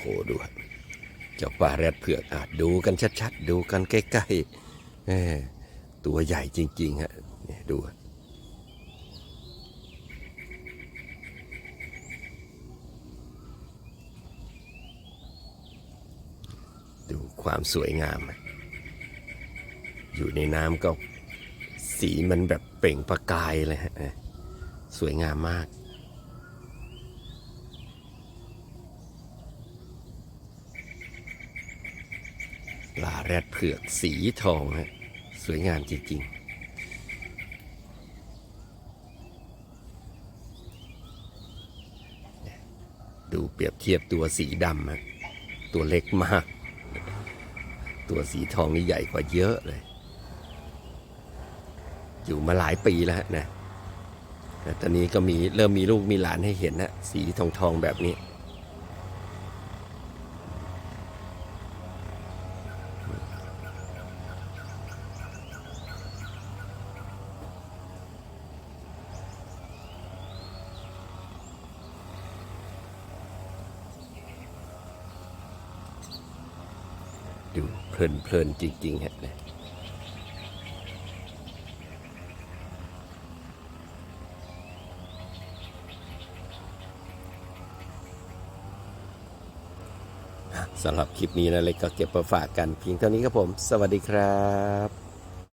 โหดูเจ้าปลาแรดเผือกอาจดูกันชัดๆ ดูกันใกล้ๆตัวใหญ่จริง ๆ ฮะเนี่ยดูดูความสวยงาม อยู่ในน้ำก็สีมันแบบเปล่งประกายเลยฮะ สวยงามมาก ปลาแรดเผือกสีทองฮะสวยงามจริง ๆดูเปรียบเทียบตัวสีดำฮะตัวเล็กมาก ตัวสีทองนี่ใหญ่กว่าเยอะเลย อยู่มาหลายปีแล้วนะแต่ตอนนี้ก็มีเริ่มมีลูกมีหลานให้เห็นนะสีทองทองแบบนี้ ดูเพลินเพลินๆจริงๆฮะนะสำหรับคลิปนี้นะเล็กก็เก็บมาฝากกันเพียงเท่านี้ครับผม สวัสดีครับ